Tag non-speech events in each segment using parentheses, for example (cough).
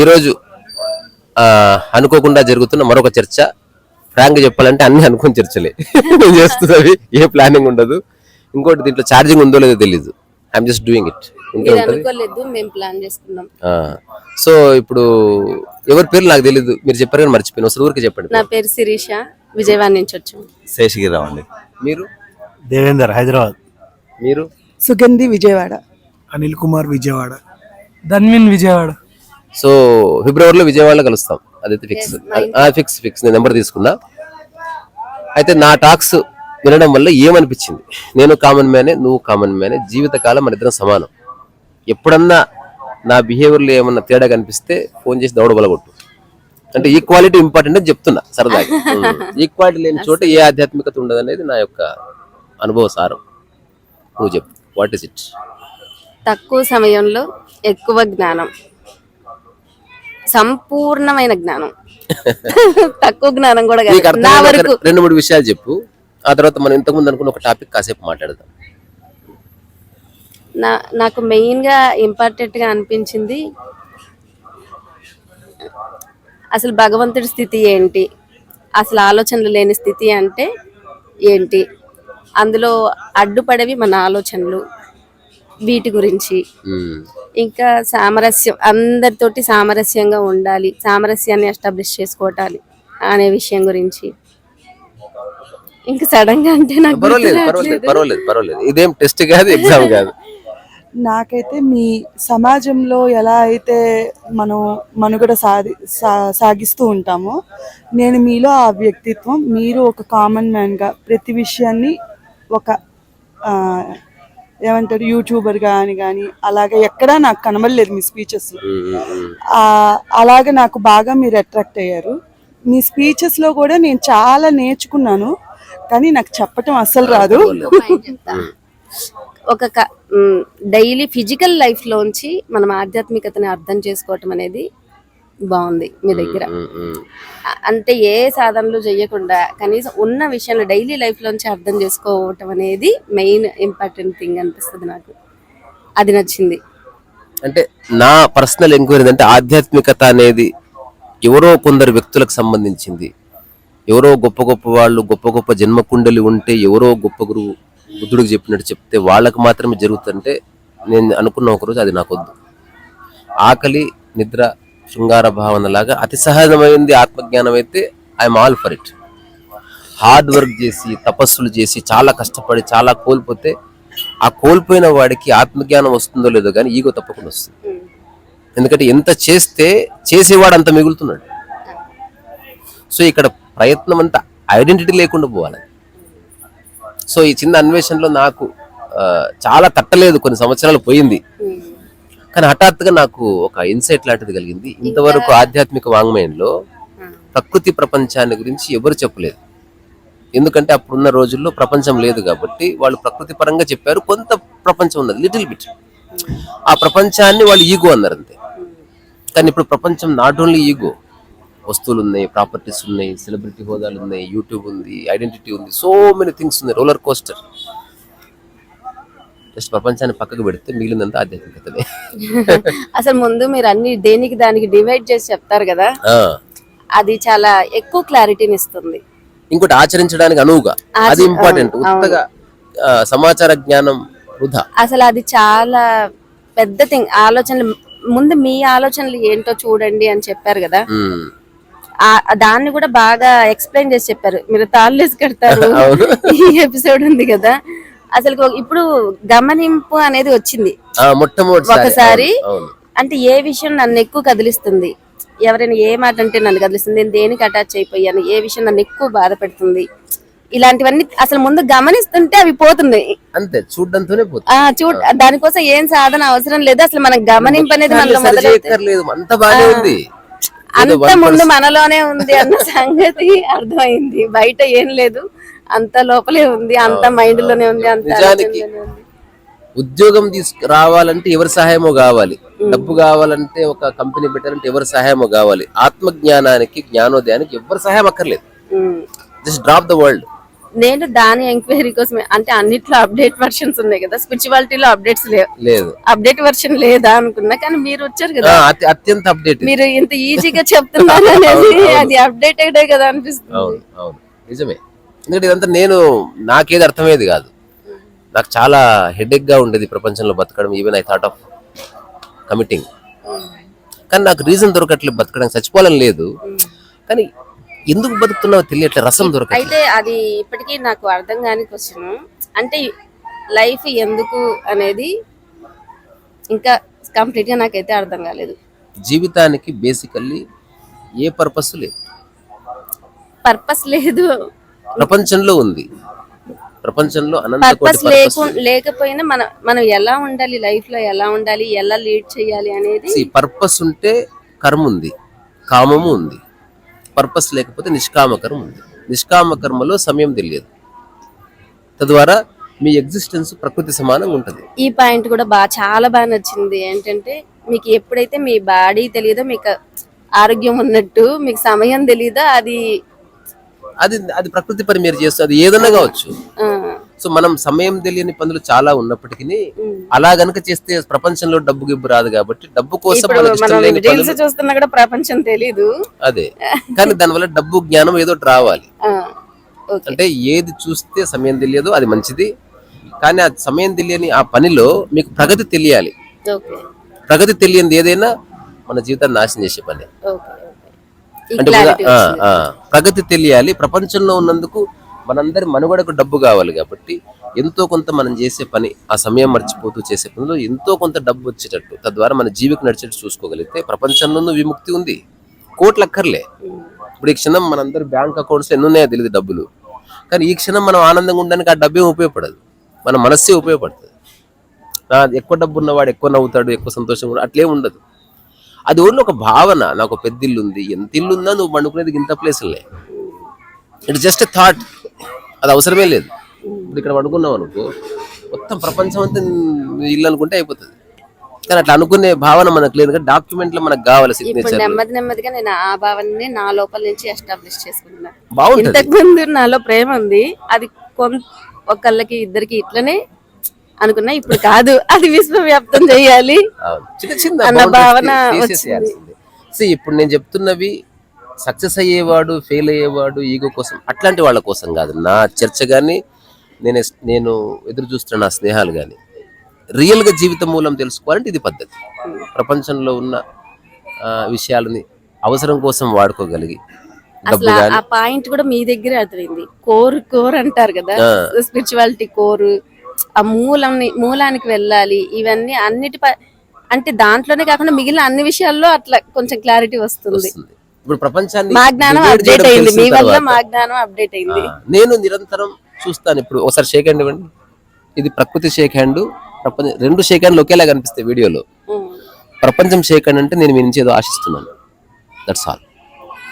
ఈరోజు అనుకోకుండా జరుగుతున్న మరొక చర్చ. ఫ్రాంక్ చెప్పాలంటే అన్ని అనుకుని చర్చలే. నేను చేస్తున్నవి ఏ ప్లానింగ్ ఉండదు. ఇంకోటి దీంట్లో ఛార్జింగ్ ఉందో లేదో తెలీదు. I'm just doing it so ఇప్పుడు ఎవరి పేరు నాకు తెలీదు. మీరు చెప్పారు కానీ మర్చిపోయిన. ఒకసారి ఊరికి చెప్పండి. నా పేరు శిరీష. విజయవాడ నుంచి వచ్చాం. శేషగిరిరావు అండి. మీరు? దేవేందర్ హైదరాబాద్. మీరు? సుగంధి విజయవాడ. అనిల్ కుమార్ విజయవాడ. ధన్విన్ విజయవాడ. సో ఫిబ్రవరిలో విజయవాడలో కలుస్తాం. అదైతే ఫిక్స్ ఫిక్స్ ఫిక్స్ నేను నెంబర్ తీసుకున్నా. అయితే నా టాక్స్ వినడం వల్ల ఏమనిపించింది? నేను కామన్ మ్యానే నువ్వు కామన్ మ్యానే జీవితకాలం మన ఇద్దరం సమానం. ఎప్పుడన్నా నా బిహేవియర్లో ఏమన్నా తేడా కనిపిస్తే ఫోన్ చేసి దౌడ బలగొట్టు. అంటే ఈక్వాలిటీ ఇంపార్టెంట్ అని చెప్తున్నా సరదాగా. (laughs) ఈక్వాలిటీ లేని చోట ఏ ఆధ్యాత్మికత ఉండదు అనేది నా యొక్క అనుభవ సారం. నువ్వు చెప్పు వాట్ ఇస్ ఇట్ తక్కువ సమయంలో ఎక్కువ జ్ఞానం. సంపూర్ణమైన జ్ఞానం. తక్కువ జ్ఞానం కూడా నా వరకు రెండు మూడు విషయాలు చెప్పు. ఆ తర్వాత మనం ఇంతకుముందు అనుకున్న ఒక టాపిక్ కాసేపు మాట్లాడదాం. నా నాకు మెయిన్గా ఇంపార్టెంట్గా అనిపించింది అసలు భగవంతుడి స్థితి ఏంటి? అసలు ఆలోచనలు లేని స్థితి అంటే ఏంటి? అందులో అడ్డుపడేవి మన ఆలోచనలు వీటి గురించి. ఇంకా సామరస్యం అందరితోటి సామరస్యంగా ఉండాలి సామరస్యాన్ని ఎస్టాబ్లిష్ చేసుకోవటాలి అనే విషయం గురించి ఇంకా సడన్గా అంటే నాకు గుర్తు పర్వాలేదు పర్వాలేదు రావట్లేదు. పర్వాలేదు పర్వాలేదు ఇదేం టెస్ట్ కాదు ఎగ్జామ్ కాదు నాకైతే మీ సమాజంలో ఎలా అయితే మనం మనుగడ సాది సా- సాగిస్తూ ఉంటామో నేను మీలో ఆ వ్యక్తిత్వం మీరు ఒక కామన్ మ్యాన్గా ప్రతి విషయాన్ని ఒక ఆ, ఏమంటారు యూట్యూబర్ కానీ కానీ అలాగే ఎక్కడా నాకు కనబడలేదు మీ ఉమ్. అలాగే నాకు బాగా మీరు అట్రాక్ట్ అయ్యారు. మీ స్పీచెస్లో కూడా నేను చాలా నేర్చుకున్నాను కానీ నాకు చెప్పటం అస్సలు రాదు. ఒక డైలీ ఫిజికల్ లైఫ్ లోంచి మనం ఆధ్యాత్మికతని అర్థం చేసుకోవటం అనేది బాగుంది మీ దగ్గర. అంటే ఏ సాధనలు చేయకుండా కనీసం ఉన్న విషయంలో డైలీ లైఫ్ లోంచి అర్థం చేసుకోవటం అనేది మెయిన్ ఇంపార్టెంట్ థింగ్ అనిపిస్తుంది నాకు. అది నచ్చింది. అంటే నా పర్సనల్ ఎంక్వైరీ అంటే ఆధ్యాత్మికత అనేది ఎవరో కొందరు వ్యక్తులకు సంబంధించింది. ఎవరో గొప్ప గొప్ప వాళ్ళు గొప్ప గొప్ప జన్మ కుండలి ఉంటే ఎవరో గొప్ప గురువు బుద్ధుడికి చెప్పినట్టు చెప్తే వాళ్ళకి మాత్రమే జరుగుతుంటే నేను అనుకున్న ఒకరోజు అది నాకొద్దు. ఆకలి నిద్ర శృంగార భావన లాగా అతి సహజమైంది ఆత్మజ్ఞానం అయితే I'm all for it hard work చేసి తపస్సులు చేసి చాలా కష్టపడి చాలా కోల్పోతే ఆ కోల్పోయిన వాడికి ఆత్మజ్ఞానం వస్తుందో లేదో కానీ ఈగో తప్పకుండా వస్తుంది. ఎందుకంటే ఎంత చేస్తే చేసేవాడు అంత మిగులుతున్నాడు. సో ఇక్కడ ప్రయత్నం అంతా ఐడెంటిటీ లేకుండా పోవాలి. సో ఈ చిన్న అన్వేషణలో నాకు చాలా తట్టలేదు కొన్ని సంవత్సరాలు పోయింది. కానీ హఠాత్తుగా నాకు ఒక ఇన్సైట్ లాంటిది కలిగింది. ఇంతవరకు ఆధ్యాత్మిక వాంగ్మయంలో ప్రకృతి ప్రపంచాన్ని గురించి ఎవరు చెప్పలేదు. ఎందుకంటే అప్పుడున్న రోజుల్లో ప్రపంచం లేదు కాబట్టి వాళ్ళు ప్రకృతి పరంగా చెప్పారు. కొంత ప్రపంచం ఉన్నది లిటిల్ బిట్ ఆ ప్రపంచాన్ని వాళ్ళు ఈగో అన్నారు అంతే. కానీ ఇప్పుడు ప్రపంచం నాట్ ఓన్లీ ఈగో వస్తువులు ఉన్నాయి ప్రాపర్టీస్ ఉన్నాయి సెలబ్రిటీ హోదాలు ఉన్నాయి యూట్యూబ్ ఉంది ఐడెంటిటీ ఉంది సో మెనీ థింగ్స్ ఉన్నాయి రోలర్ కోస్టర్ జస్ట్ ప్రపంచాన్ని పక్కకు పెడితే మిగిలినంత ఆధ్యాత్మికతనే. అసలు ముందు మీరు అన్ని దేనికి దానికి డివైడ్ చేసి చెప్తారు కదా. అది చాలా ఎక్కువ క్లారిటీని ఇస్తుంది. ఇంకోటి ఆచరించడానికి అనువుగా. అది ఇంపార్టెంట్ ఉత్తగా సమాచార జ్ఞానం వృధా. అసలు అది చాలా పెద్ద థింగ్ ఆలోచనలు ముందు మీ ఆలోచనలు ఏంటో చూడండి అని చెప్పారు కదా? దాన్ని కూడా బాగా ఎక్స్ప్లెయిన్ చేసి చెప్పారు. మీరు తాళ్ళేసి కడతారు. (laughs) ఈ ఎపిసోడ్ ఉంది కదా? అసలు ఇప్పుడు గమనింపు అనేది వచ్చింది. ఒకసారి అంటే ఏ విషయం నన్ను ఎక్కువ కదిలిస్తుంది? ఎవరైనా ఏ మాట అంటే నన్ను కదిలిస్తుంది? నేను దేనికి అటాచ్ అయిపోయాను? ఏ విషయం నన్ను ఎక్కువ బాధ పెడుతుంది? ఇలాంటివన్నీ అసలు ముందు గమనిస్తుంటే అవి పోతున్నాయి. అంతే చూడడంతోనే చూడ దానికోసం ఏం సాధన అవసరం లేదు. అసలు మనకు గమనింపు అనేది మనలో అంత బాగానే ఉంది. ఏదో అంత one ముందు మనలోనే ఉంది అన్న (laughs) సంగతి అర్థమైంది. బయట ఏం లేదు. అంత లోపలే ఉంది అంత మైండ్లోనే ఉంది అంత నిజానికి. ఉద్యోగం తీసుకు రావాలంటే ఎవరి సహాయమో కావాలి. డబ్బు కావాలంటే ఒక కంపెనీ పెట్టాలంటే ఎవరి సహాయమో కావాలి. ఆత్మ జ్ఞానానికి జ్ఞానోదయానికి ఎవరి సహాయం అక్కర్లేదు. Just drop the world. నేను దాని ఎంక్వైరీ కోసం అంటే అన్నిట్లో అప్డేట్ వర్షన్స్ ఉన్నాయి కదా స్పిరిచువాలిటీలో అప్డేట్స్ లేవు. లేదు. అప్డేట్ వర్షన్ లేదా అనుకున్నా కానీ మీరు వచ్చారు కదా. అతి- అత్యంత అప్డేట్. మీరు ఇంత ఈజీగా చెప్తున్నారు (laughs) అనేది అది అప్డేటెడ్ కదా అనిపిస్తుంది. నిజమే. ఎందుకంటే ఇదంతా నేను నాకేది అర్థమయ్యేది కాదు. నాకు చాలా హెడేక్గా ఉండేది ప్రపంచంలో బతకడం even I thought of committing కానీ నాకు రీజన్ దొరకట్లేదు బతకడానికి చచ్చిపోవాలని లేదు. కానీ ఎందుకు బతుకుతున్నావో తెలియట్లే రసం దొరకట్లేదు. అయితే అది ఇప్పటికీ నాకు అర్థం కాని క్వశ్చన్ అంటే లైఫ్ ఎందుకు అనేది ఇంకా కంప్లీట్గా నాకైతే అర్థం కాలేదు. జీవితానికి బేసికల్లీ ఏ పర్పస్ లేదు. పర్పస్ లేదు. ప్రపంచంలో ఉంది. ప్రపంచంలో పర్పస్ లేకపోయినా మనం మనం ఎలా ఉండాలి లైఫ్లో ఎలా ఉండాలి ఎలా లీడ్ చేయాలి అనేది పర్పస్ ఉంటే కర్మ ఉంది కామము ఉంది. పర్పస్ లేకపోతే నిష్కామ కర్మ ఉంది. నిష్కామ కర్మలో సమయం తెలియదు. తద్వారా మీ ఎగ్జిస్టెన్స్ ప్రకృతి సమానంగా ఉంటుంది. ఈ పాయింట్ కూడా బాగా చాలా బాగా నచ్చింది. ఏంటంటే మీకు ఎప్పుడైతే మీ బాడీ తెలియదో మీకు ఆరోగ్యం ఉన్నట్టు మీకు సమయం తెలియదో అది అది అది ప్రకృతి పని మీరు చేస్తుంది అది ఏదైనా కావచ్చు. సో మనం సమయం తెలియని పనులు చాలా ఉన్నప్పటికీ. అలా గనక చేస్తే ప్రపంచంలో డబ్బు గిబ్బు రాదు కాబట్టి డబ్బు కోసం చూస్తున్నా కూడా ప్రపంచం తెలీదు. అదే. కానీ దానివల్ల డబ్బు జ్ఞానం ఏదో రావాలి అంటే ఏది చూస్తే సమయం తెలియదు అది మంచిది. కానీ ఆ సమయం తెలియని ఆ పనిలో మీకు ప్రగతి తెలియాలి. ప్రగతి తెలియనిది ఏదైనా మన జీవితాన్ని నాశనం చేసే పని. అంటే ప్రగతి తెలియాలి. ప్రపంచంలో ఉన్నందుకు మనందరి మనుగడకు డబ్బు కావాలి కాబట్టి ఎంతో కొంత మనం చేసే పని ఆ సమయం మర్చిపోతూ చేసే పనిలో ఎంతో కొంత డబ్బు వచ్చేటట్టు తద్వారా మన జీవికి నడిచేట్టు చూసుకోగలిగితే ప్రపంచంలోనూ విముక్తి ఉంది. కోట్లు అక్కర్లే ఇప్పుడు ఈ క్షణం మనందరి బ్యాంక్ అకౌంట్స్ ఎన్ని ఉన్నాయో తెలియదు డబ్బులు. కానీ ఈ క్షణం మనం ఆనందంగా ఉండడానికి ఆ డబ్బే ఉపయోగపడదు. మన మనస్సే ఉపయోగపడుతుంది. నా ఎక్కువ డబ్బు ఉన్నవాడు ఎక్కువ నవ్వుతాడు ఎక్కువ సంతోషంగా ఉంటాడు అట్లే ఉండదు. అది ఓన్లీ ఒక భావన. నాకు పెద్ద ఇల్లు ఉంది. ఎంత ఇల్లు ఉందా నువ్వు పండుకునేది ఇంత ప్లేసులే ఇట్ జస్ట్ ఎ థాట్ అది అవసరమే లేదు. ఇప్పుడు ఇక్కడ పడుకున్నావు అనుకో మొత్తం ప్రపంచం అంతా ఇల్లు అనుకుంటే అయిపోతుంది. కానీ అట్లా అనుకునే భావన మనకు లేదు. కానీ డాక్యుమెంట్లో మనకు కావాలి సిగ్నేచర్ నెమ్మది నెమ్మదిగా నేను ఆ భావనని నా లోపల నుంచి ఎస్టాబ్లిష్ చేసుకుంటున్నా. బాగుంటుంది. ఇంతకు ముందు నాలో ప్రేమ ఉంది. అది కొంత ఒకళ్ళకి ఇద్దరికి ఇట్లనే అనుకున్నా ఇప్పుడు కాదు. అది విశ్వవ్యాప్తం చేయాలి అవును. చిన్న చిన్న అన్న భావన ఇప్పుడు నేను చెప్తున్నవి సక్సెస్ అయ్యేవాడు ఫెయిల్ అయ్యేవాడు ఈగో కోసం అట్లాంటి వాళ్ళ కోసం కాదు. నా చర్చ కానీ నేను నేను ఎదురు చూస్తున్న నా స్నేహాలు కానీ రియల్గా జీవిత మూలం తెలుసుకోవాలంటే ఇది పద్ధతి. ప్రపంచంలో ఉన్న విషయాలని అవసరం కోసం వాడుకోగలిగి అసలు ఆ పాయింట్ కూడా మీ దగ్గరే అర్థమైంది. కోర్ కోర్ అంటారు కదా స్పిరిచువాలిటీ కోర్ ఆ మూలంని మూలానికి వెళ్ళాలి. ఇవన్నీ అన్నిటి అంటే దాంట్లోనే కాకుండా మిగిలిన అన్ని విషయాల్లో అట్లా కొంచెం క్లారిటీ వస్తుంది. ఇప్పుడు ప్రపంచాన్ని మా జ్ఞానం అప్డేట్ అయింది. మీ వల్ల మా జ్ఞానం అప్డేట్ అయింది. నేను నిరంతరం చూస్తాను. ఇప్పుడు ఒకసారి షేక్ హ్యాండ్ ఇవ్వండి. ఇది ప్రకృతి షేక్ హ్యాండ్ ప్రపంచం రెండు షేక్ హ్యాండ్లు ఒకేలా కనిపిస్తాయి వీడియోలో. ప్రపంచం షేక్ హ్యాండ్ అంటే నేను మీ నుంచి ఏదో ఆశిస్తున్నాను. దట్స్ ఆల్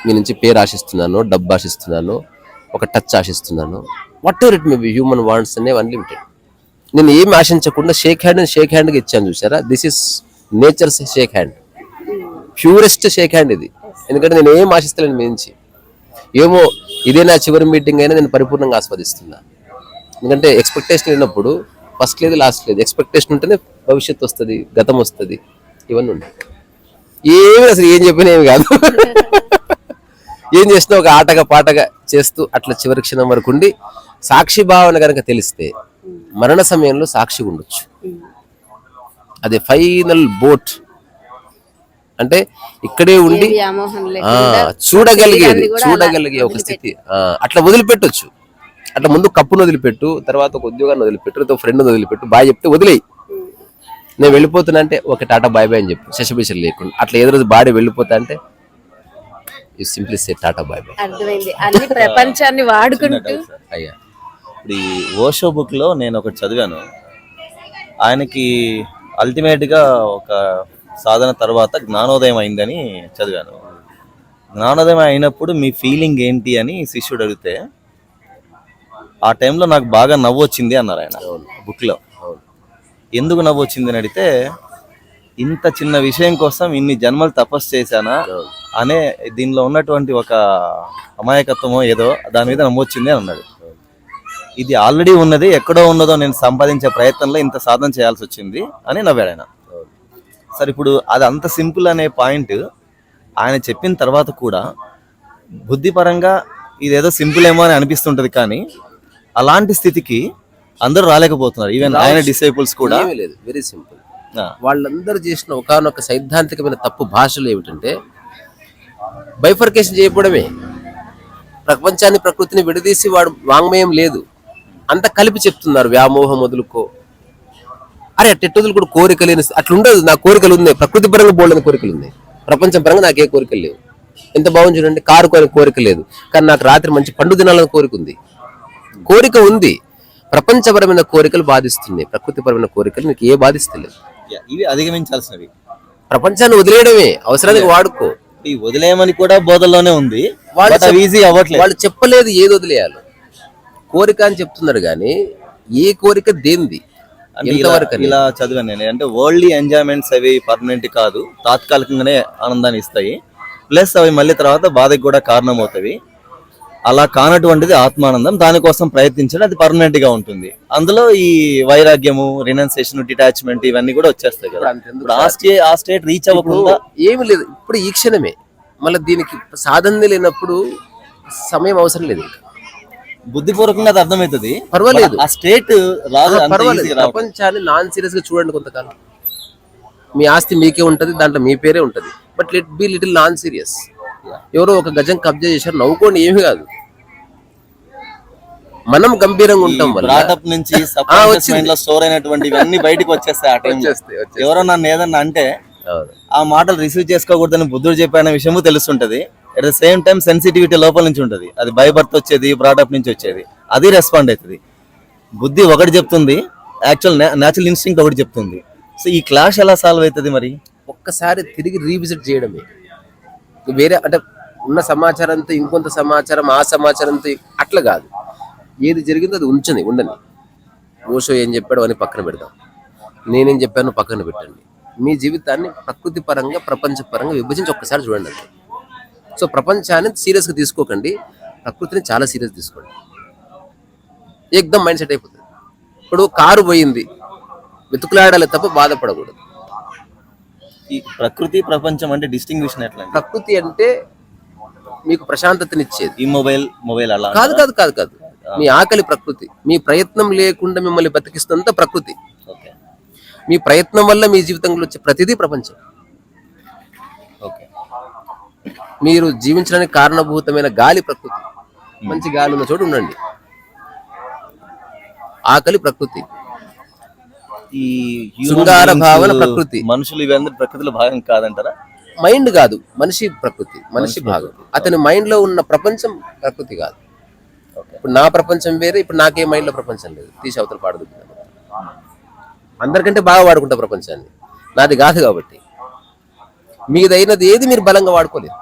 మీ నుంచి పేరు ఆశిస్తున్నాను డబ్బు ఆశిస్తున్నాను ఒక టచ్ ఆశిస్తున్నాను. Whatever it may be human wants అనేవి అన్లిమిటెడ్ నేను ఏమి ఆశించకుండా షేక్ హ్యాండ్ షేక్ హ్యాండ్గా ఇచ్చాను చూసారా this is nature's shake hand purest shake hand ఇది. ఎందుకంటే నేను ఏం ఆశిస్తలేను మించి. ఏమో ఇదే నా చివరి మీటింగ్ అయినా నేను పరిపూర్ణంగా ఆస్వాదిస్తున్నా. ఎందుకంటే ఎక్స్పెక్టేషన్ లేనప్పుడు ఫస్ట్ లేదు లాస్ట్ లేదు. ఎక్స్పెక్టేషన్ ఉంటేనే భవిష్యత్తు వస్తుంది గతం వస్తుంది ఇవన్నీ ఉంటాయి. ఏమి అసలు ఏం చెప్పినా ఏమి కాదు. ఏం చేసినా ఒక ఆటగా పాటగా చేస్తూ అట్లా చివరి క్షణం వరకు ఉండి సాక్షి భావన కనుక తెలిస్తే మరణ సమయంలో సాక్షి ఉండొచ్చు. అదే ఫైనల్ బోట్. అంటే ఇక్కడే ఉండి చూడగలిగేది చూడగలిగే ఒక స్థితి. అట్లా వదిలిపెట్టొచ్చు. అట్లా ముందు కప్పును వదిలిపెట్టు తర్వాత ఒక ఉద్యోగాన్ని వదిలిపెట్టు లేదా ఫ్రెండ్ వదిలిపెట్టు బాయ్ చెప్తే వదిలేయి. నేను వెళ్ళిపోతున్నా అంటే ఒక టాటా బాయ్ బాయ్ అని చెప్పు శశభిషలు లేకుండా. అట్లా ఏదో రోజు బాడీ వెళ్ళిపోతా అంటే you simply say tata bye bye. అర్థమైంది. అన్ని ప్రపంచాన్ని వాడుకుంటూ అయ్యా. ఇప్పుడు ఈ ఓషో బుక్లో నేను ఒకటి చదివాను. ఆయనకి అల్టిమేట్గా ఒక సాధన తర్వాత జ్ఞానోదయం అయిందని చదివాను. జ్ఞానోదయం అయినప్పుడు మీ ఫీలింగ్ ఏంటి అని శిష్యుడు అడిగితే ఆ టైంలో నాకు బాగా నవ్వు వచ్చింది అన్నారు ఆయన బుక్లో ఎందుకు నవ్వు వచ్చింది అని అడిగితే ఇంత చిన్న విషయం కోసం ఇన్ని జన్మలు తపస్సు చేశానా అనే దీనిలో ఉన్నటువంటి ఒక అమాయకత్వమో ఏదో దాని మీద నమ్మొచ్చింది అని అన్నాడు. ఇది ఆల్రెడీ ఉన్నది ఎక్కడో ఉన్నదో నేను సంపాదించే ప్రయత్నంలో ఇంత సాధన చేయాల్సి వచ్చింది అని నవ్వాడు ఆయన. సరే ఇప్పుడు అది అంత సింపుల్ అనే పాయింట్ ఆయన చెప్పిన తర్వాత కూడా బుద్ధిపరంగా ఇదేదో సింపుల్ ఏమో అని అనిపిస్తుంటది కానీ అలాంటి స్థితికి అందరూ రాలేకపోతున్నారు. ఈవెన్ ఆయన డిసేబుల్స్ కూడా. లేదు. వెరీ సింపుల్ వాళ్ళందరూ చేసిన ఒకనొక సైద్ధాంతికమైన తప్పు భాషలు ఏమిటంటే బైఫర్కేషన్ చేయకపోవడమే ప్రపంచాన్ని ప్రకృతిని విడదీసి వాడు వాంగ్మయం లేదు. అంత కలిపి చెప్తున్నారు వ్యామోహం వదులుకో. అరే టెట్టుదులు కూడా కోరిక లేని అట్లా ఉండదు నా కోరికలు ఉన్నాయి. ప్రకృతి పరంగా బోల్డని కోరికలు ఉన్నాయి. ప్రపంచం పరంగా నాకే కోరికలు లేవు. ఎంత బాగుంది చూడండి. కారు కొని కోరిక లేదు. కానీ నాకు రాత్రి మంచి పండు తినాలని కోరిక ఉంది. కోరిక ఉంది. ప్రపంచపరమైన కోరికలు బాధిస్తున్నాయి. ప్రకృతిపరమైన కోరికలు నీకు ఏ బాధిస్తలేదు. ఇవి అధిగమించాల్సినవి. ప్రపంచాన్ని వదిలేయడమే. అవసరానికి వాడుకో. ఈ వదిలేయమని కూడా బోధల్లోనే ఉంది. వాళ్ళు ఈజీ అవ్వట్లేదు. వాళ్ళు చెప్పలేదు ఏది వదిలేయాలి. కోరిక అని చెప్తున్నారు కానీ ఏ కోరిక దేంది ఇలా చదివాను నేను. అంటే వరల్డ్లీ ఎంజాయ్మెంట్స్ అవి పర్మనెంట్ కాదు. తాత్కాలికంగానే ఆనందాన్ని ఇస్తాయి. ప్లస్ అవి మళ్ళీ తర్వాత బాధకి కూడా కారణం అవుతాయి అలా కానటువంటిది ఆత్మానందం. దానికోసం ప్రయత్నించడం అది పర్మనెంట్గా ఉంటుంది. అందులో ఈ వైరాగ్యము రినౌన్సేషన్ డిటాచ్మెంట్ ఇవన్నీ కూడా వచ్చేస్తాయి కదా. ఇప్పుడు ఆ స్టే ఆ స్టేట్ రీచ్ అవ్వకుండా ఏమి లేదు. ఇప్పుడు ఈ క్షణమే. మళ్ళీ దీనికి సాధన లేనప్పుడు సమయం అవసరం లేదు. బుద్ధిపూర్వకంగా అది అర్థమవుతుంది పర్వాలేదు. ఆ స్టేట్ రాదు పర్వాలేదు. ప్రపంచాన్ని నాన్ సీరియస్గా చూడండి కొంతకాలం మీ ఆస్తి మీకే ఉంటది దాంట్లో మీ పేరే ఉంటది but let be little non serious ఎవరో ఒక గజం కబ్జా చేశారు నవ్వుకోండి ఏమి కాదు మనం గంభీరంగా ఉంటాం బ్రాటప్ నుంచి సబ్కాన్షియస్ మైండ్లో స్టోర్ అయినటువంటి ఇవన్నీ బయటకు వచ్చేస్తాయి ఆ. (laughs) ఎవరో నన్ను ఏదన్నా అంటే. ఆ మాటలు రిసీవ్ చేసుకోకూడదని బుద్ధుడు చెప్పిన విషయము తెలుస్తుంటది. At the same time sensitivity లోపల నుంచి ఉంటది. అది బై బర్త్ వచ్చేది బ్రాటప్ నుంచి వచ్చేది. అది రెస్పాండ్ అవుతుంది బుద్ధి ఒకటి చెప్తుంది యాక్చువల్ న్యాచురల్ ఇన్స్టింక్ట్ ఒకటి చెప్తుంది. సో ఈ క్లాష్ ఎలా సాల్వ్ అవుతుంది మరి? ఒక్కసారి తిరిగి రీవిజిట్ చేయడమే. వేరే అంటే ఉన్న సమాచారంతో ఇంకొంత సమాచారం ఆ సమాచారంతో అట్లా కాదు. ఏది జరిగిందో అది ఉంచండి ఉండని. ఓషో ఏం చెప్పాడో అని పక్కన పెడదాం. నేనేం చెప్పాను పక్కన పెట్టండి. మీ జీవితాన్ని ప్రకృతి పరంగా ప్రపంచ పరంగా విభజించి ఒక్కసారి చూడండి అంతే. సో ప్రపంచాన్ని సీరియస్గా తీసుకోకండి. ప్రకృతిని చాలా సీరియస్ తీసుకోండి. ఏకదం మైండ్ సెట్ అయిపోతుంది. ఇప్పుడు కారు పోయింది. వెతుకులాడాలి తప్ప బాధపడకూడదు. ఈ ప్రకృతి ప్రపంచం అంటే డిస్టింగ్విషన్ ఎట్లా ప్రకృతి అంటే మీకు ప్రశాంతతనిచ్చేది. ఈ మొబైల్ మొబైల్ అలా కాదు కాదు కాదు కాదు. మీ ఆకలి ప్రకృతి. మీ ప్రయత్నం లేకుండా మిమ్మల్ని బతికిస్తున్నంత ప్రకృతి. ఓకే. మీ ప్రయత్నం వల్ల మీ జీవితంలో వచ్చే ప్రతిదీ ప్రపంచం. ఓకే మీరు జీవించడానికి కారణభూతమైన గాలి ప్రకృతి. మంచి గాలి ఉన్న చోటు ఉండండి. ఆకలి ప్రకృతి. ఈ శృంగార భావన ప్రకృతి. మనుషులు ఇవన్నీ ప్రకృతిలో భాగం కాదంటారా? మైండ్ కాదు మనిషి ప్రకృతి మనిషి భాగం. అతని మైండ్లో ఉన్న ప్రపంచం ప్రకృతి కాదు. ఇప్పుడు నా ప్రపంచం వేరే ఇప్పుడు నాకే మైండ్లో ప్రపంచం లేదు. తీసి అవతల పాడదు అందరికంటే బాగా వాడుకుంటా ప్రపంచాన్ని. నాది కాదు కాబట్టి. మీదైనది ఏది మీరు బలంగా వాడుకోలేరు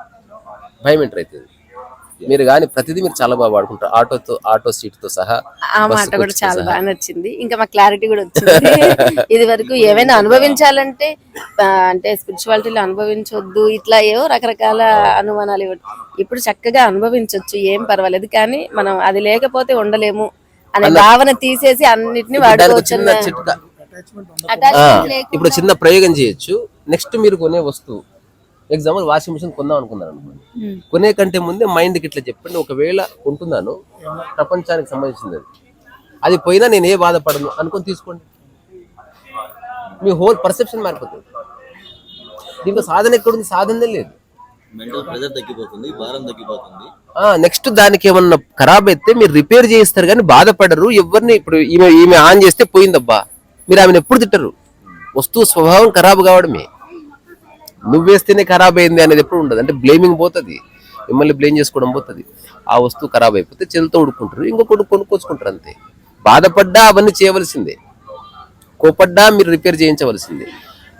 భయం ఎంటర్ అవుతుంది మీరు కానీ ప్రతిదీ మీరు చాలా బాగా వాడుకుంటారు. ఆటోతో ఆటో సీట్తో సహా ఆ మాట కూడా చాలా. బాగా నచ్చింది. ఇంకా మా క్లారిటీ కూడా వచ్చింది. (laughs) ఇది వరకు ఏమైనా అనుభవించాలంటే అంటే స్పిరిచువాలిటీలో అనుభవించొద్దు. ఇట్లా ఏవో రకరకాల అనుమానాలు ఇవ్వడం. ఇప్పుడు చక్కగా అనుభవించొచ్చు. ఏం పర్వాలేదు. కానీ మనం అది లేకపోతే ఉండలేము అనే భావన తీసేసి అన్నిటిని వాడుకోవచ్చు ఇప్పుడు చిన్న ప్రయోగం చేయొచ్చు. నెక్స్ట్ మీరు కొనే వస్తువు. ఎగ్జాంపుల్ వాషింగ్ మిషన్ కొందాం అనుకున్నారు అనుకోండి. కొనే కంటే ముందే మైండ్కి ఇట్లా చెప్పండి. ఒకవేళ కొంటున్నాను ప్రపంచానికి సంబంధించింది అది. అది పోయినా నేను ఏ బాధపడను అనుకొని తీసుకోండి. మీ హోల్ పర్సెప్షన్ మారిపోతుంది. దీంట్లో సాధన ఎక్కడుంది? సాధనే లేదు. మెంటల్ ప్రెజర్ తగ్గిపోతుంది భారం తగ్గిపోతుంది. నెక్స్ట్ దానికి ఏమన్నా ఖరాబ్ అయితే మీరు రిపేర్ చేయిస్తారు కానీ బాధపడరు. ఎవరిని ఇప్పుడు ఈమె ఈమె ఆన్ చేస్తే పోయిందబ్బా. మీరు ఆమెను ఎప్పుడు తిట్టరు? వస్తువు స్వభావం ఖరాబ్ కావడమే. నువ్వేస్తేనే ఖరాబ్ అయింది అనేది ఎప్పుడు ఉండదు. అంటే బ్లేమింగ్ పోతుంది. మిమ్మల్ని బ్లేమ్ చేసుకోవడం పోతుంది. ఆ వస్తువు ఖరాబ్ అయిపోతే చెల్లితో ఉడుకుంటారు ఇంకొకటి కొనుక్కోచుకుంటారు అంతే. బాధపడ్డా అవన్నీ చేయవలసిందే. కోపడ్డా మీరు రిపేర్ చేయించవలసిందే.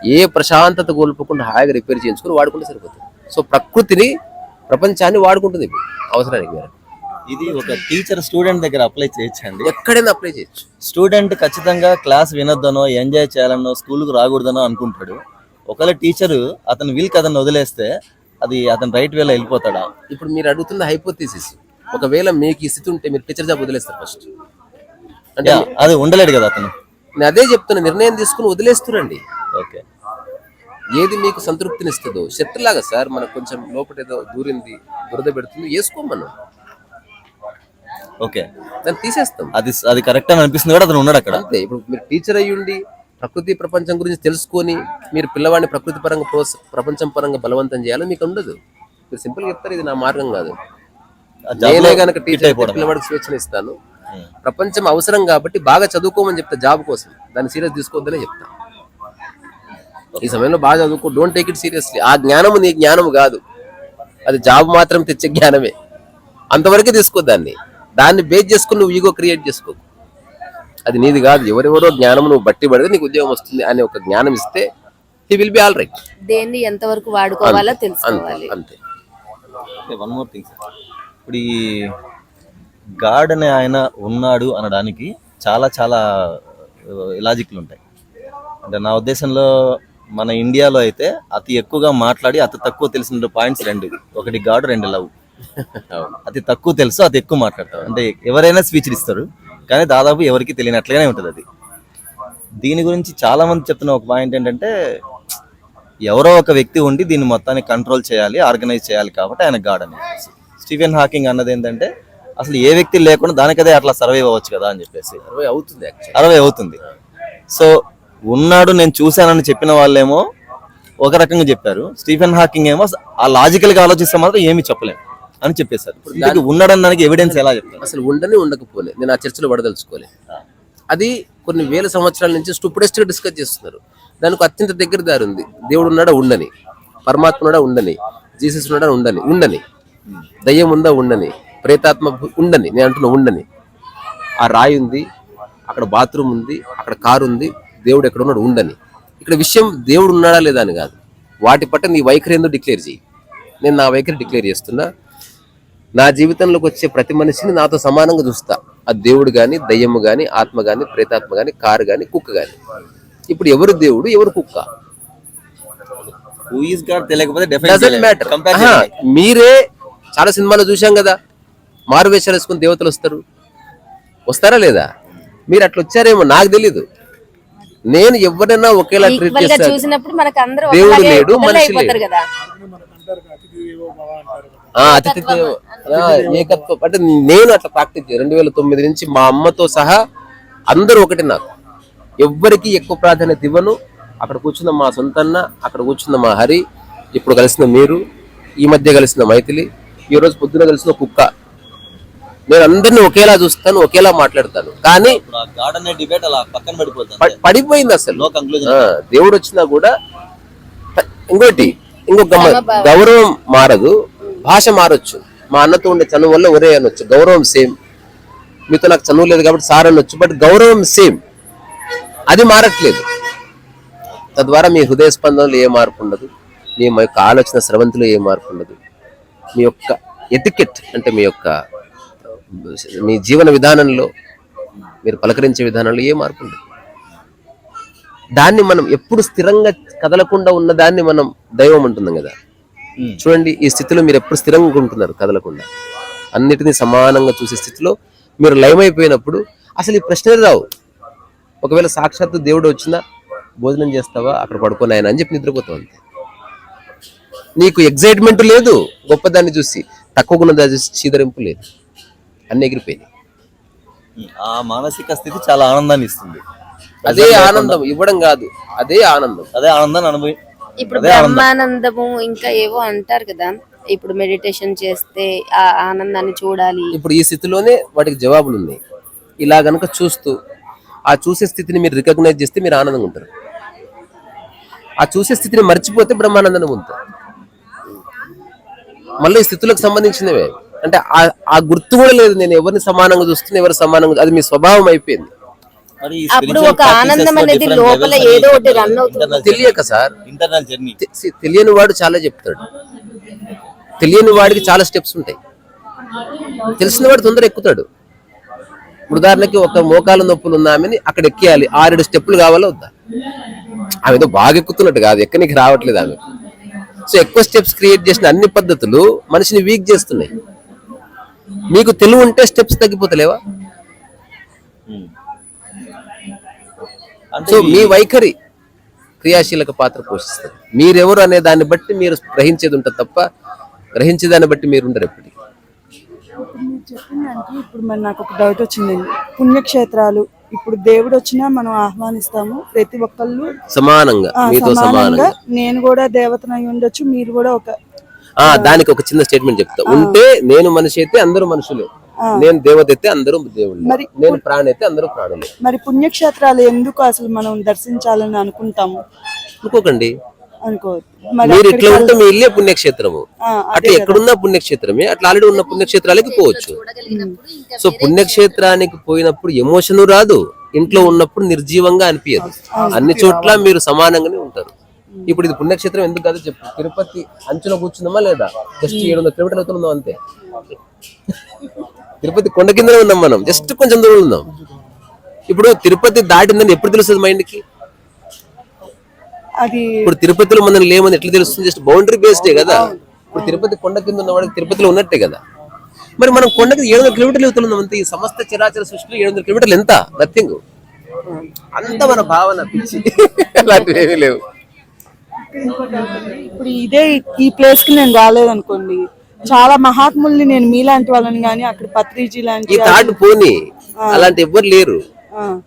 ఏ ప్రశాంతత కోల్పోకుండా హాయిగా రిపేర్ చేయించుకుని వాడుకుంటే సరిపోతుంది. సో ప్రకృతిని ప్రపంచాన్ని వాడుకుంటుంది అవసరానికి మేరకు ఇది ఒక టీచర్ స్టూడెంట్ దగ్గర అప్లై చేయొచ్చండి. ఎక్కడైనా అప్లై చేయొచ్చు. స్టూడెంట్ ఖచ్చితంగా క్లాస్ వినొద్దనో ఎంజాయ్ చేయాలనో స్కూల్కి రాకూడదనో అనుకుంటాడు. ఒకవేళ టీచరు అతను వీల్ అతను వదిలేస్తే అది అతను రైట్ వేలో వెళ్ళిపోతాడా? ఇప్పుడు మీరు అడుగుతున్న హైపోథీసిస్ ఒకవేళ మీకు ఈ స్థితి ఉంటే మీరు టీచర్ జాబ్ వదిలేస్తారు ఫస్ట్ అంటే అది ఉండలేడు కదా అతను. నేను అదే చెప్తున్నా నిర్ణయం తీసుకుని వదిలేస్తురండి. ఓకే ఏది మీకు సంతృప్తినిస్తుందో షర్ట్ లాగా సార్ మనకు కొంచెం లోపల ఏదో దూరింది బురద పెడుతుంది వేసుకోమను. ఓకే. దాన్ని తీసేస్తాం. అది అది కరెక్ట్ అని అనిపిస్తుంది కూడా అతను ఉన్నాడు అక్కడ. అంతే. ఇప్పుడు మీరు టీచర్ అయ్యుండి ప్రకృతి ప్రపంచం గురించి తెలుసుకొని మీరు పిల్లవాడిని ప్రకృతి పరంగా ప్రోత్స ప్రపంచం పరంగా బలవంతం చేయాలని మీకు ఉండదు. మీరు సింపుల్ చెప్తారు ఇది నా మార్గం కాదు. ఆ నేనే కనుక fit టీచర్ అయిపోవడం. పిల్లవాడికి స్వేచ్ఛను ఇస్తాను. ప్రపంచం అవసరం కాబట్టి బాగా చదువుకోమని చెప్తా జాబ్ కోసం. దాన్ని సీరియస్ తీసుకోవద్దనే చెప్తా. ఈ సమయంలో బాగా చదువుకో డోంట్ టేక్ ఇట్ సీరియస్లీ ఆ జ్ఞానము నీ జ్ఞానము కాదు. అది జాబ్ మాత్రం తెచ్చే జ్ఞానమే. అంతవరకే తీసుకో దాన్ని. దాన్ని బేస్ చేసుకుని నువ్వు ఈగో క్రియేట్ చేసుకో అది నీది కాదు. ఎవరెవరో జ్ఞానం నువ్వు బట్టి పడితే నీకు ఉద్యోగం వస్తుంది అనే ఒక జ్ఞానం ఇస్తే he will be all right దేన్ని ఎంతవరకు వాడుకోవాలో తెలుసుకోవాలి. అంతే. వన్ మోర్ థింగ్ సార్ ఇప్పుడు ఈ గాడ్ అనే ఆయన ఉన్నాడు అనడానికి చాలా చాలా లాజిక్లు ఉంటాయి. అంటే నా ఉద్దేశంలో మన ఇండియాలో అయితే అతి ఎక్కువగా మాట్లాడి అతి తక్కువ తెలిసిన పాయింట్స్ రెండు. ఒకటి గాడ్ రెండు లవ్ అతి తక్కువ తెలుసు అతి ఎక్కువ మాట్లాడతారు. అంటే ఎవరైనా స్పీచ్ ఇస్తారు కానీ దాదాపు ఎవరికి తెలియనట్లుగానే ఉంటుంది అది. దీని గురించి చాలా మంది చెప్తున్న ఒక పాయింట్ ఏంటంటే ఎవరో ఒక వ్యక్తి ఉండి దీన్ని మొత్తాన్ని కంట్రోల్ చేయాలి ఆర్గనైజ్ చేయాలి కాబట్టి ఆయన గాడ్ అని స్టీఫెన్ హాకింగ్ అన్నది ఏంటంటే అసలు ఏ వ్యక్తి లేకుండా దానికదే అట్లా సర్వైవ్ అవ్వచ్చు కదా అని చెప్పేసి. అరవై అవుతుంది అరవై అవుతుంది. సో ఉన్నాడు నేను చూశానని చెప్పిన వాళ్ళేమో ఒక రకంగా చెప్పారు. స్టీఫెన్ హాకింగ్ ఏమో ఆ లాజికల్గా ఆలోచిస్తే మాత్రం ఏమీ చెప్పలేము అని చెప్పేశారు. ఇంతకీ ఉన్నాడనడానికి ఎవిడెన్స్ ఎలా చెప్తారు? అసలు ఉండని ఉండకపోలే. నేను ఆ చర్చలో పడదలుచుకోలే. అది కొన్ని వేల సంవత్సరాల నుంచి స్టూపిడెస్ట్గా డిస్కస్ చేస్తున్నారు. దానికి అత్యంత దగ్గర దారి ఉంది. దేవుడు ఉన్నాడా? ఉండని. పరమాత్మ ఉన్నాడా? ఉండని. జీసస్ ఉన్నాడా? ఉండని. ఉండని. దయ్యం ఉందా? ఉండని. ప్రేతాత్మ ఉండని. నేను అంటున్నా ఉండని. ఆ రాయి ఉంది. అక్కడ బాత్రూమ్ ఉంది. అక్కడ కారు ఉంది. దేవుడు ఎక్కడ ఉన్నాడు? ఉండని. ఇక్కడ విషయం దేవుడు ఉన్నాడా లేదా అని కాదు. వాటి పట్ల నీ వైఖరి ఏందో డిక్లేర్ చేయి. నేను నా వైఖరి డిక్లేర్ చేస్తున్నా. నా జీవితంలోకి వచ్చే ప్రతి మనిషిని నాతో సమానంగా చూస్తా. ఆ దేవుడు గాని దయ్యము గాని ఆత్మ గాని ప్రేతాత్మ గాని కారు గాని కుక్క గాని. ఇప్పుడు ఎవరు దేవుడు ఎవరు కుక్క? మీరే చాలా సినిమాలో చూశాం కదా. మారు వేషాలు వేసుకుని దేవతలు వస్తారు. వస్తారా లేదా? మీరు అట్లా వచ్చారేమో నాకు తెలీదు. నేను ఎవరైనా ఒకేలా ట్రీట్ చేస్తాను చూసినప్పుడు మనకు అందరూ దేవుడు ఒకలాగే లేడు, మనిషి లేడు. అతిథి ఏకత్వం. అంటే నేను అట్లా ప్రాక్టీస్ రెండు వేల తొమ్మిది నుంచి మా అమ్మతో సహా అందరూ ఒకటి నాకు. ఎవ్వరికి ఎక్కువ ప్రాధాన్యత ఇవ్వను. అక్కడ కూర్చున్న మా సొంతన్న అక్కడ కూర్చున్న మా హరి ఇప్పుడు కలిసిన మీరు ఈ మధ్య కలిసిన మైథిలి ఈ రోజు పొద్దున కలిసిన కుక్క. నేను అందరిని ఒకేలా చూస్తాను ఒకేలా మాట్లాడతాను. కానీ డిబేట్ అలా పక్కన పడిపోతుంది. పడిపోయింది అసలు. దేవుడు వచ్చినా కూడా ఇంకోటి ఇంకొక గౌరవం మారదు. భాష మారొచ్చు. మా అన్నతో ఉండే చనువు వల్ల ఒరే అనొచ్చు గౌరవం సేమ్. మీతో నాకు చనువు లేదు కాబట్టి సార్ అనొచ్చు బట్ గౌరవం సేమ్. అది మారట్లేదు. తద్వారా మీ హృదయ స్పందనలో ఏ మార్పు ఉండదు. మీ యొక్క ఆలోచన స్రవంతిలో ఏ మార్పు ఉండదు. మీ యొక్క ఎటికెట్ అంటే మీ యొక్క మీ జీవన విధానంలో మీరు పలకరించే విధానంలో ఏ మార్పు ఉండదు. దాన్ని మనం ఎప్పుడు స్థిరంగా కదలకుండా ఉన్న దాన్ని మనం దైవం అంటున్నాం కదా. చూడండి ఈ స్థితిలో మీరు ఎప్పుడు స్థిరంగా ఉంటున్నారు కదలకుండా. అన్నిటినీ సమానంగా చూసే స్థితిలో మీరు లయమైపోయినప్పుడు అసలు ఈ ప్రశ్నలు రావు. ఒకవేళ సాక్షాత్తు దేవుడు వచ్చినా భోజనం చేస్తావా అక్కడ పడుకొని ఆయన అని చెప్పి నిద్రపోతావు అంతే. నీకు ఎగ్జైట్మెంట్ లేదు గొప్పదాన్ని చూసి తక్కువ ఉన్నదాన్ని చూసి చీదరింపు లేదు. అన్ని ఎగిరిపోయినాయి. ఆ మానసిక స్థితి చాలా ఆనందాన్ని ఇస్తుంది. అదే ఆనందం ఇవ్వడం కాదు అదే ఆనందం. అదే ఆనందాన్ని అనుభవి ఇప్పుడు బ్రహ్మానందము ఇంకా ఏవో అంటారు కదా. ఇప్పుడు మెడిటేషన్ చేస్తే ఆ ఆనందాన్ని చూడాలి. ఇప్పుడు ఈ స్థితిలోనే వాటికి జవాబులు ఉన్నాయి. ఇలా గనుక చూస్తూ ఆ చూసే స్థితిని మీరు రికగ్నైజ్ చేస్తే మీరు ఆనందంగా ఉంటారు. ఆ చూసే స్థితిని మర్చిపోతే బ్రహ్మానందం ఉంటారు మళ్ళీ ఈ స్థితులకు సంబంధించినవే. అంటే ఆ- ఆ గుర్తు కూడా లేదు. నేను ఎవరిని సమానంగా చూస్తున్నా ఎవరు సమానంగా అది మీ స్వభావం అయిపోయింది. అప్పుడు ఒక ఆనందం అనేది లోపల ఏదో ఒకటి రన్ అవుతుంది. తెలియక సార్. తె- సి- తెలియని వాడు చాలా చెప్తాడు. తెలియని వాడికి చాలా స్టెప్స్ ఉంటాయి. తెలిసిన వాడు తొందర ఎక్కుతాడు. ఉదాహరణకి ఒక మోకాలు నొప్పులు ఉన్న ఆమెని అక్కడ ఎక్కియాలి. ఆరేడు స్టెప్పులు కావాలా వద్దా? ఆమె ఏదో బాగా ఎక్కుతున్నట్టు కాదు. ఎక్కనికి రావట్లేదు ఆమె. సో ఎక్కువ స్టెప్స్ క్రియేట్ చేసిన అన్ని పద్ధతులు మనిషిని వీక్ చేస్తున్నాయి. మీకు తెలివి ఉంటే స్టెప్స్ తగ్గిపోతలేవా? Hmm. సో మీ వైఖరి క్రియాశీలక పాత్ర పోషిస్తుంది. మీరెవరు అనే దాన్ని బట్టి మీరు గ్రహించేది ఉంటుంది తప్ప గ్రహించే దాన్ని బట్టి మీరు ఉండరు ఎప్పటికీ. దానికి ఇప్పుడు మరి నాకు ఒక డౌట్ వచ్చిందండి పుణ్యక్షేత్రాలు ఇప్పుడు దేవుడు వచ్చినా మనం ఆహ్వానిస్తాము ప్రతి ఒక్కళ్ళు. సమానంగా సమానంగా నేను కూడా దేవతను అయి ఉండొచ్చు మీరు కూడా ఒక ఆ దానికి ఒక చిన్న స్టేట్మెంట్ చెప్తా. ఉంటే నేను మనిషి అయితే అందరూ మనుషులే. నేను దేవత అయితే అందరూ దేవుళ్ళు. మరి నేను ప్రాణి అయితే అందరూ ప్రాణులే. మరి పుణ్యక్షేత్రాలు ఎందుకు అసలు మనం దర్శించాలని అనుకుంటాము? అనుకోకండి. మరి ఇట్లా ఉంటే మీ ఇల్లే పుణ్యక్షేత్రము. అట్లా ఎక్కడున్నా పుణ్యక్షేత్రమే అట్లా ఆల్రెడీ ఉన్న పుణ్యక్షేత్రాలకి పోవచ్చు. సో పుణ్యక్షేత్రానికి పోయినప్పుడు ఎమోషన్ రాదు ఇంట్లో ఉన్నప్పుడు నిర్జీవంగా అనిపించదు అన్ని చోట్ల మీరు సమానంగానే ఉంటారు. ఇప్పుడు ఇది పుణ్యక్షేత్రం ఎందుకు కాదు చెప్పు. తిరుపతి అంచులో కూర్చుందామా లేదా? జస్ట్ ఏడు వందల కిలోమీటర్లు అవుతుందాం అంతే. తిరుపతి కొండ కిందనే ఉన్నాం మనం. జస్ట్ కొంచెం దూరం ఉన్నాం. ఇప్పుడు తిరుపతి దాటిందని ఎప్పుడు తెలుస్తుంది మైండ్కి? ఇప్పుడు తిరుపతిలో మనం లేమని ఎట్లా తెలుస్తుంది? జస్ట్ బౌండరీ బేస్డే కదా. ఇప్పుడు తిరుపతి కొండ కింద ఉన్నవాడికి తిరుపతిలో ఉన్నట్టే కదా. మరి మనం కొండకి ఏడు వందల కిలోమీటర్లు వెళ్తున్నాం అంతే. ఈ సమస్త చరాచర సృష్టిలో ఏడు వందల కిలోమీటర్లు ఎంత? నథింగ్ అంత మన భావన పిచ్చి. అలాంటివి ఏమీ లేవు. ఇప్పుడు ఇదే ఈ ప్లేస్కి నేను రాలేదనుకోండి చాలా మహాత్ముల్ని నేను మీలాంటి వాళ్ళని కానీ అక్కడ పత్రిజీ ఈ లాంటి థాట్ పోని. అలాంటి ఎవ్వరు లేరు. ఆ,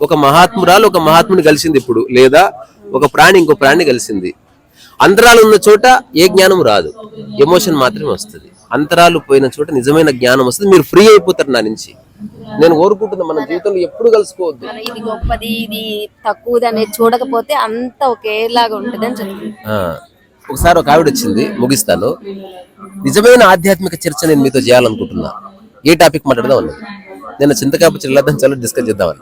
ఒక మహాత్మురాలు ఒక మహాత్ముని కలిసింది ఇప్పుడు లేదా ఒక ప్రాణి ఇంకో ప్రాణి కలిసింది. అంతరాలు ఉన్న చోట ఏ జ్ఞానం రాదు. ఎమోషన్ మాత్రమే వస్తుంది. అంతరాలు పోయిన చోట నిజమైన జ్ఞానం వస్తుంది. మీరు ఫ్రీ అయిపోతారు నా నుంచి. నేను కోరుకుంటున్నా మన జీవితంలో ఎప్పుడు కలుసుకోవద్దు. ఇది గొప్పది ఇది తక్కువది అనేది చూడకపోతే అంత ఒకేలాగా ఉంటుంది అని చెప్తుంది ఒకసారి ఒక ఆవిడ వచ్చింది ముగిస్తాను. నిజమైన ఆధ్యాత్మిక చర్చ నేను మీతో చేయాలనుకుంటున్నా. ఏ టాపిక్ మాట్లాడదాం అన్నది? నేను చింతకాపు చిల్లదని చాలా డిస్కస్ చేద్దామని.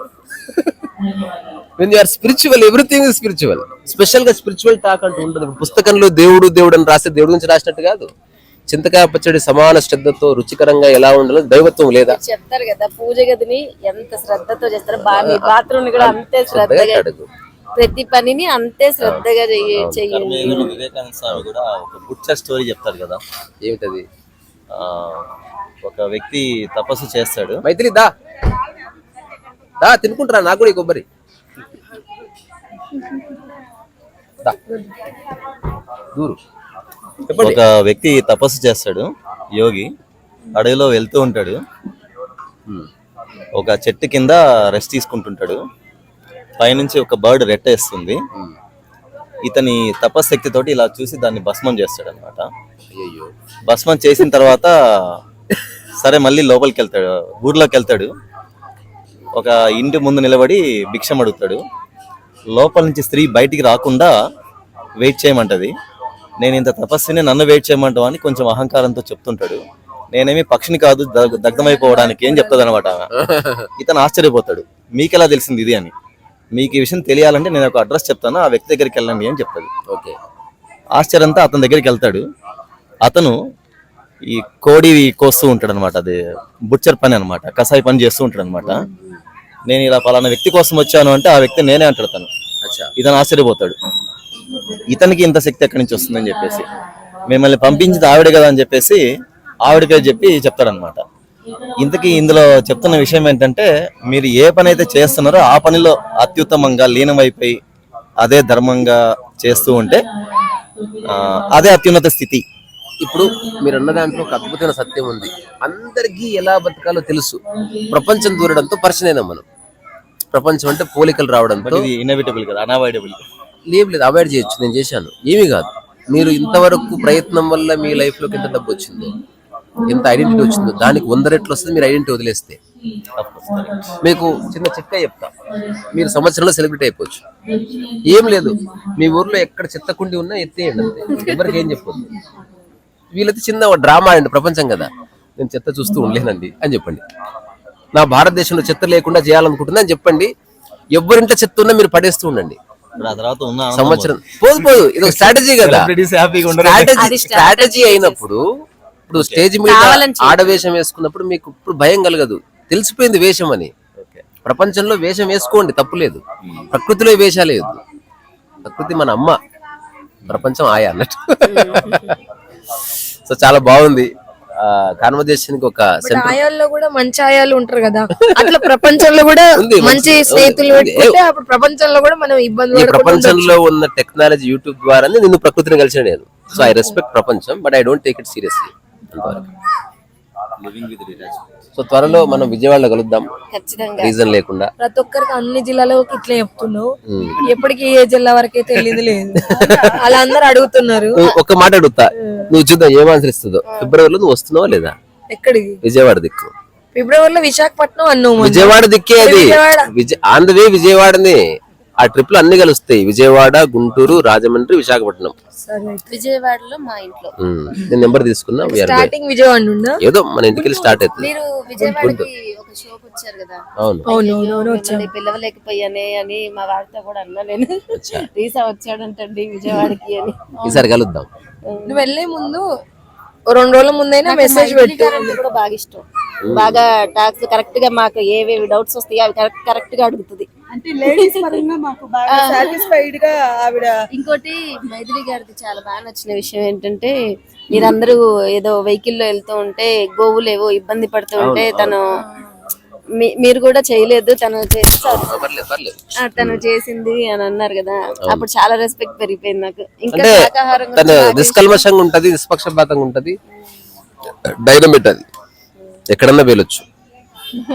When you're spiritual everything is spiritual స్పెషల్గా స్పిరిచువల్ టాక్ అంటూ ఉంటుంది పుస్తకంలో దేవుడు దేవుడు అని రాస్తే దేవుడి గురించి రాసినట్టు కాదు. చింతకాయ పచ్చడి సమాన శ్రద్ధతో రుచికరంగా ఎలా ఉండాలో దైవత్వం లేదా? చెప్తారు కదా పూజ గదిని ఎంత శ్రద్ధతో చేస్తారు బాత్రూమ్ కూడా అంతే శ్రద్ధగా అడుగు. ప్రతి పనిని అంతే శ్రద్ధగా చెయ్యండి వివేకానంద స్వామి కూడా ఒక బుచ్చర్ స్టోరీ చెప్తారు కదా. ఏమిటది? ఆ, ఒక వ్యక్తి తపస్సు చేస్తాడు. మైథిలి దా. దా తినుకుంటారా నాకు కూడా ఈ కొబ్బరి. దా. దూరు. చెప్పండి. ఒక వ్యక్తి తపస్సు చేస్తాడు యోగి. అడవిలో వెళ్తూ ఉంటాడు. ఒక చెట్టు కింద రెస్ట్ తీసుకుంటుంటాడు. పైనుంచి ఒక బర్డ్ రెట్టేస్తుంది. ఇతని తపశక్తితోటి ఇలా చూసి దాన్ని భస్మం చేస్తాడు అనమాట భస్మం చేసిన తర్వాత సరే మళ్ళీ లోపలికి వెళ్తాడు ఊర్లోకి వెళ్తాడు ఒక ఇంటి ముందు నిలబడి భిక్షం అడుగుతాడు లోపల నుంచి స్త్రీ బయటికి రాకుండా వెయిట్ చేయమంటది. నేను ఇంత తపస్సుని నన్ను వెయిట్ చేయమంటావు? అని కొంచెం అహంకారంతో చెప్తుంటాడు. నేనేమి పక్షిని కాదు దగ్- దగ్ధమైపోవడానికి ఏం చెప్తుంది అనమాట ఇతను ఆశ్చర్యపోతాడు. మీకెలా తెలిసింది ఇది? అని. మీకు ఈ విషయం తెలియాలంటే నేను ఒక అడ్రస్ చెప్తాను ఆ వ్యక్తి దగ్గరికి వెళ్ళండి అని చెప్తాడు ఓకే. ఆశ్చర్యంతో అతని దగ్గరికి వెళ్తాడు. అతను ఈ కోడి కోస్తూ ఉంటాడు అనమాట అది బుచ్చర్ పని అనమాట. కసాయి పని చేస్తూ ఉంటాడు అనమాట నేను ఇలా పలానా వ్యక్తి కోసం వచ్చాను అంటే ఆ వ్యక్తి నేనే అంటాడు తను ఇతను ఆశ్చర్యపోతాడు. ఇతనికి ఇంత శక్తి ఎక్కడి నుంచి వస్తుందని చెప్పేసి. మిమ్మల్ని పంపించింది ఆవిడ కదా అని చెప్పేసి ఆవిడ పేరు చెప్పి చెప్తాడనమాట. ఇంతకీ ఇందులో చెప్తున్న విషయం ఏంటంటే మీరు ఏ పని అయితే చేస్తున్నారో ఆ పనిలో అత్యుత్తమంగా లీనమైపోయి అదే ధర్మంగా చేస్తూ ఉంటే అదే అత్యున్నత స్థితి. ఇప్పుడు మీరు అన్న దాంట్లో ఒక అద్భుతమైన సత్యం ఉంది. అందరికీ ఎలా బతకాలో తెలుసు. ప్రపంచం దూరడంతో పరిచయం మనం. ప్రపంచం అంటే పోలికలు రావడంతో ఇది ఇన్ఎవిటబుల్ కదా అనావాయిడబుల్ లేదు లేదు అవాయిడ్ చేయొచ్చు నేను చేశాను. ఏమీ కాదు. మీరు ఇంతవరకు ప్రయత్నం వల్ల మీ లైఫ్లోకి ఎంత డబ్బు వచ్చిందో. ఎంత ఐడెంటిటీ వచ్చిందో దానికి వంద రెట్లు వస్తుంది మీరు ఐడెంటిటీ వదిలేస్తే. మీకు చిన్న చిక్క చెప్తా. మీరు సంవత్సరంలో సెలబ్రిటీ అయిపోవచ్చు. ఏం లేదు. మీ ఊర్లో ఎక్కడ చెత్త కుండి ఉన్నా ఎత్తేయండి అంతే. ఎవరికి ఏం చెప్పొద్దు. వీళ్ళైతే చిన్న డ్రామా అండి ప్రపంచం కదా. నేను చెత్త చూస్తూ ఉండలేనండి అని చెప్పండి. నా భారతదేశంలో చెత్త లేకుండా చేయాలనుకుంటున్నా అని చెప్పండి. ఎవరింట్లో చెత్త ఉన్నా మీరు పడేస్తూ ఉండండి. సంవత్సరం పోదు పోదు. ఇది ఒక (laughs) స్ట్రాటజీ కదా. స్ట్రాటజీ అయినప్పుడు ఇప్పుడు స్టేజ్ మీద. ఆడవేషం వేసుకున్నప్పుడు మీకు ఇప్పుడు భయం కలగదు. తెలిసిపోయింది వేషం అని. ప్రపంచంలో వేషం వేసుకోండి తప్పులేదు ప్రకృతిలో వేషాలు లేదు ప్రకృతి మన అమ్మ. ప్రపంచం ఆయా అన్నట్టు. సో చాలా బాగుంది. కాన్వర్జేషన్కి ఒక ఆయాల్లో కూడా మంచి ఆయాలు ఉంటారు కదా. అట్లా ప్రపంచంలో కూడా మంచి స్నేహితులు అప్పుడు ప్రపంచంలో కూడా మనం ఇబ్బంది ప్రపంచంలో ఉన్న టెక్నాలజీ యూట్యూబ్ ద్వారానే నిన్ను ప్రకృతిని కలిసిన నేను సో ఐ రెస్పెక్ట్ ప్రపంచం but I don't take it seriously so త్వరలో మనం విజయవాడలో కలుద్దాం. ఖచ్చితంగా. రీజన్ లేకుండా. ప్రతి ఒక్కరికి అన్ని జిల్లాలో ఇట్లా చెప్తున్నావు. ఎప్పటికి ఏ జిల్లా వరకే తెలియదు లేదు. అలా అందరు అడుగుతున్నారు. ఒక మాట అడుగుతా. నువ్వు చూద్దాం ఏం ఆన్సర్ ఇస్తుందో. ఫిబ్రవరిలో నువ్వు వస్తున్నావా లేదా? ఎక్కడికి? విజయవాడ దిక్కు. ఫిబ్రవరిలో విశాఖపట్నం అన్నావు. విజయవాడ దిక్కే అది. Vijayawada. Vijaya on the way విజయవాడని. ఆ ట్రిప్లో అన్ని కలుస్తాయి. విజయవాడ గుంటూరు రాజమండ్రి విశాఖపట్నం. విజయవాడలో మా ఇంట్లో. ఉమ్. నేను నెంబర్ తీసుకున్నా we are there. Starting Vijayawada నుండా? ఏదో మన ఇంటికి స్టార్ట్ అవుతుంది. మీరు విజయవాడకి ఒక షోకి వచ్చారు కదా? అవును. అవును అవును అవును మిమ్మల్ని పిలవలేకపోయానే అని మా వారితో కూడా అన్నా నేను. రీసా వచ్చాడంటండి విజయవాడకి అని. (laughs) ఈసారి కలుద్దాం. నువ్వు వెళ్ళే ముందు ఓ రెండు రోజుల ముందైనా మెసేజ్ పెట్టు. గారు అంటే కూడా బాగా ఇష్టం. బాగా టాక్స్ కరెక్ట్గా మాకు ఏవేవి డౌట్స్ వస్తాయి అవి కరెక్ట్ కరెక్ట్గా అడుగుతుంది. అంటే లేడీస్ పరంగా మాకు బాగా సాటిస్ఫైడ్గా ఆవిడ ఇంకోటి మైథిలి గారికి చాలా బాగా నచ్చిన విషయం ఏంటంటే మీరందరూ ఏదో వెహికల్లో వెళ్తూ ఉంటే గోవులు ఏవో ఇబ్బంది పడుతూ ఉంటే తను మీ- మీరు కూడా చేయలేదు తను చేస్తారు తను చేసింది అని అన్నారు కదా. అప్పుడు చాలా రెస్పెక్ట్ పెరిగిపోయింది నాకు. ఇంకా శాకాహారం తన నిష్కల్మషంగా ఉంటది నిష్పక్షపాతంగా ఉంటది. డైనమిట్ అది. ఎక్కడన్నా వెళ్ళొచ్చు.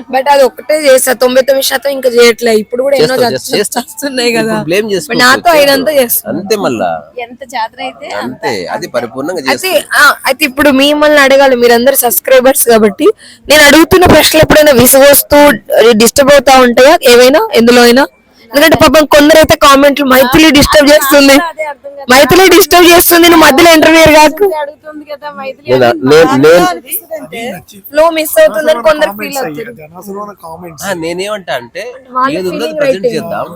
బట్ అది ఒక్కటే చేస్తా. తొంభై తొమ్మిది శాతం ఇంకా చేయట్లే. ఇప్పుడు కూడా ఎన్నో చేస్తా, చస్తు- చేస్తా. చస్తున్నాయి కదా. బ్లేమ్ నాతో అయినంత చేస్తా. అంతే మళ్ళా. ఎంత చేతన అయితే అంతే. అది పరిపూర్ణంగా అయితే చేస్తా. ఆ, అయితే ఇప్పుడు మిమ్మల్ని అడగాలి. మీరందరు సబ్స్క్రైబర్స్ కాబట్టి. నేను అడుగుతున్న ప్రశ్నలు ఎప్పుడైనా విసుగొస్తూ డిస్టర్బ్ అవుతా ఉంటాయా? ఏవైనా? ఎందులో అయినా? ఎందుకంటే పాపం కొందరైతే కామెంట్లు మైథిలి డిస్టర్బ్ చేస్తుంది. మైథిలి డిస్టర్బ్ చేస్తుంది నువ్వు మధ్యలో ఇంటర్వ్యూ కాకు. కదా ఫ్లో మిస్ అవుతుందని కొందరు ఫీల్ ఆ, నేనేమంటా అంటే ప్రజెంట్ చేద్దాం.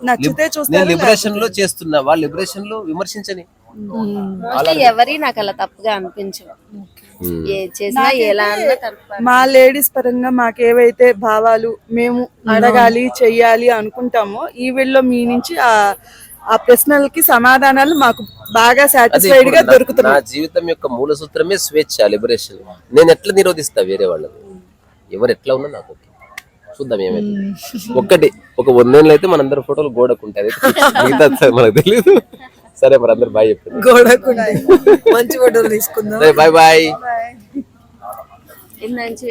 నచ్చితే లిబరేషన్లో చేస్తున్నా వాళ్ళు లిబరేషన్లో విమర్శించని. మోస్ట్లీ ఎవరి నాకు అలా తప్పుగా అనిపించవు తప్పు మా లేడీస్ పరంగా మాకేవైతే భావాలు మేము అడగాలి చెయ్యాలి అనుకుంటామో ఈ వీళ్ళలో మీ నుంచి ఆ ఆ ప్రశ్నలకి సమాధానాలు మాకు బాగా సాటిస్ఫైడ్గా నా- నా దొరుకుతున్నాయి. జీవితం యొక్క మూల సూత్రమే స్వేచ్ఛ లిబరేషన్ నేను ఎట్లా నిరోధిస్తా వేరే వాళ్ళని? ఎవరు ఎట్లా ఉన్నా నాకు ఓకే. చూద్దాం ఏమైతే ఒక్కటి ఒక వందేళ్ళు అయితే మనందరం ఫోటోలు గోడకు ఉంటాయి (laughs) మిగతా మనకు తెలియదు సరే మరి అందరు బాయ్ చెప్పండి. గోడకుండా. మంచి ఫోటోలు తీసుకుందాం. సరే బాయ్ బాయ్. ఇంత నుంచి